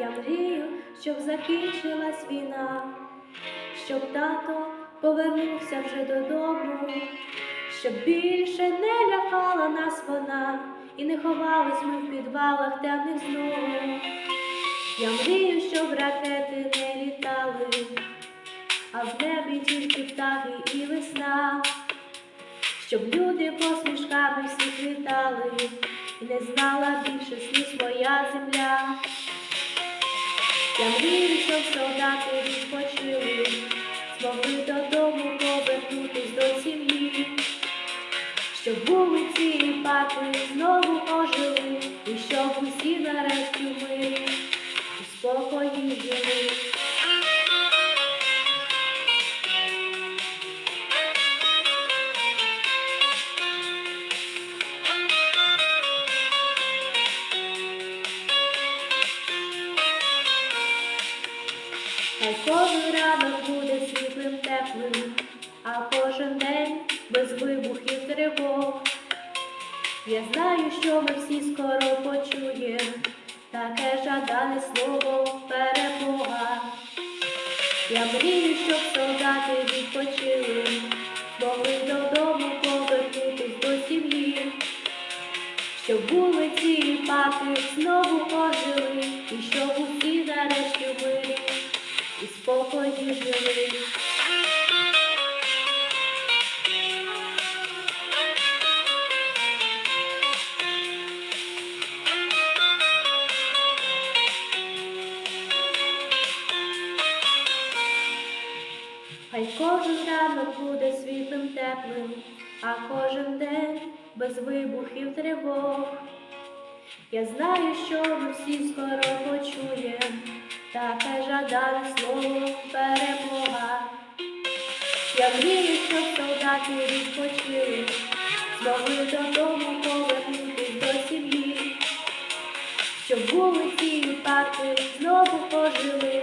Я мрію, щоб закінчилась війна, щоб тато повернувся вже додому, щоб більше не лякала нас вона, і не ховались ми в підвалах темних знову. Я мрію, щоб ракети не літали, а в небі тільки птахи і весна, щоб люди посмішками всіх вітали, і не знала більше сліз моя земля. Я мрію, солдати відпочили, змогли додому повернутись до сім'ї, щоб вулиці і папи знову ожили, і щоб усі нарешті мирі у спокої жили. Хай кожен ранок буде світлим, теплим, а кожен день без вибухів тривог. Я знаю, що ми всі скоро почуємо таке жадане слово перемога. Я мрію, щоб солдати відпочили, змогли додому повернутись до сім'ї, щоб вулиці і парки знову ожили, і щоб Хай кожен ранок буде світлим, теплим, а кожен день без вибухів тривог. Я знаю, що ми всі скоро почуємо таке жадане слово перемога. Я мрію, щоб солдати відпочили, змогли додому повернутись до сім'ї, щоб вулиці і парки знову пожили,